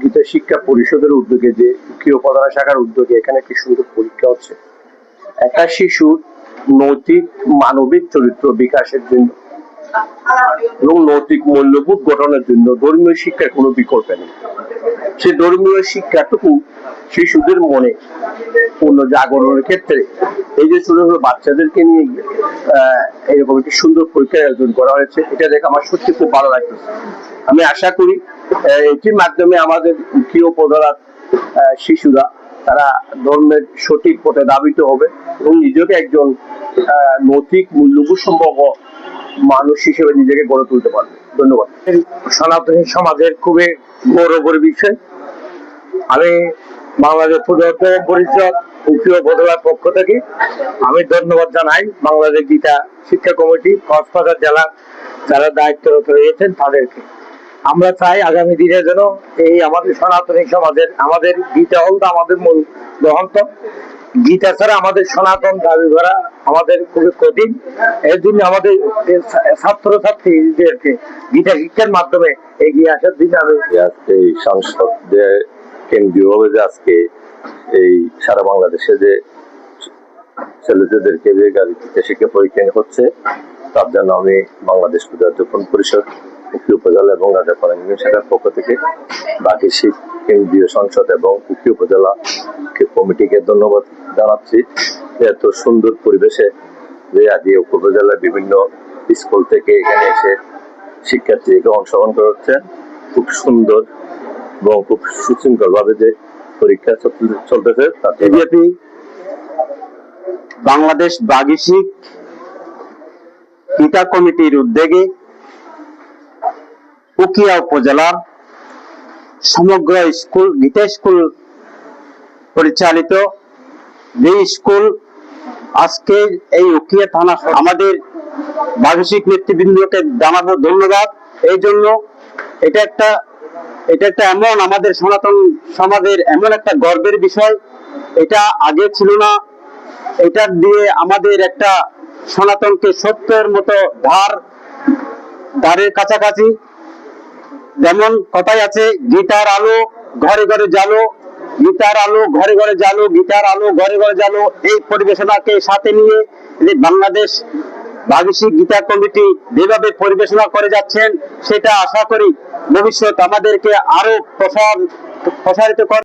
গীতা শিক্ষা পরিষদের উদ্যোগে যে শাখার উদ্যোগে এখানে একটি সুন্দর পরীক্ষা হচ্ছে। একটা শিশুর নৈতিক মানবিক চরিত্র বিকাশের জন্য এবং নৈতিক মূল্যবোধ গঠনের জন্য ধর্মীয় শিক্ষার কোনো বিকল্প নেই। সে ধর্মীয় শিক্ষাটুকু শিশুদের মনে পূর্ণ জাগরণের ক্ষেত্রে এই যে ছোট ছোট বাচ্চাদেরকে নিয়ে এরকম একটি সুন্দর পরীক্ষার আয়োজন করা হয়েছে। এটা দেখে আমার সত্যি খুব ভালো লাগতেছে। আমি আশা করি এটির মাধ্যমে আমাদের প্রিয় প্রধান শিশুরা, তারা ধর্মের সঠিক পথে দাবিত হবে এবং নিজেকে একজন নৈতিক মূল্যবোধ সম্পর্ক মানুষ হিসেবে নিজেকে গড়ে তুলতে পারবে। ধন্যবাদ। সনাতনী সমাজের খুবই গৌরবের বিষয়। আমি বাংলাদেশ প্রজাতন্ত্র পরিষদ উকিল বদলার পক্ষ থেকে আমি ধন্যবাদ জানাই বাংলাদেশ গীতা শিক্ষা কমিটি, কক্সবাজার জেলা যারা দায়িত্বরত রয়েছেন তাদেরকে। আমরা চাই আগামী দিনে যেন এই আমাদের সনাতনী সমাজের, আমাদের গীতা হল আমাদের মূল গ্রন্থ। গীতা ছাড়া আমাদের সনাতন দাবি করা আমাদের খুবই কঠিন। এর জন্য আমাদের ছাত্র ছাত্রীদেরকে গীতা শিক্ষার মাধ্যমে এগিয়ে আসার দিনে আমি সংসদ যে কেন্দ্রীয় ভাবে যে আজকে এই সারা বাংলাদেশে যে ছেলেদেরকে যে গাড়িতে শিক্ষা পরীক্ষা হচ্ছে, তার জন্য আমি বাংলাদেশ প্রজাতন্ত্র পরিষদ উক্তি উপজেলা এবং রাজাপাড়া ইউনিয়ন পক্ষ থেকে বাকি শিখ কেন্দ্রীয় সংসদ এবং উক্তি উপজেলা কমিটিকে ধন্যবাদ জানাচ্ছি এত সুন্দর পরিবেশে যে আদি উপজেলার বিভিন্ন স্কুল থেকে এখানে এসে শিক্ষার্থীকে অংশগ্রহণ করা হচ্ছে। খুব সুন্দর এবং খুব সুশৃঙ্খল যে পরীক্ষা চলতেছে বিজেপি বাংলাদেশ বাগিশিক গীতা কমিটির উদ্যোগে উকিয়া উপজেলার সমগ্র স্কুল গীতা স্কুল পরিচালিত, যে স্কুল আজকে এই উকিয়া থানা আমাদের বাগিশিক নেতৃবৃন্দকে জানাব ধন্যবাদ। এই জন্য এটা একটা এটা একটা এমন আমাদের সনাতন সমাজের এমন একটা গর্বের বিষয়। এটা আগে ছিল না। এটা দিয়ে আমাদের একটা সনাতনকে সত্যের মতো ধার ধারের কাছাকাছি। যেমন কথাই আছে, গীতার আলো ঘরে ঘরে জালো গীতার আলো ঘরে ঘরে জালো গীতার আলো ঘরে ঘরে জালো এই পরিবেশনাকে সাথে নিয়ে যে বাংলাদেশ ভাগিসিক গীতা কমিটি যেভাবে পরিবেশনা করে যাচ্ছেন, সেটা আশা করি ভবিষ্যৎ আমাদেরকে আরও প্রসার প্রসারিত করে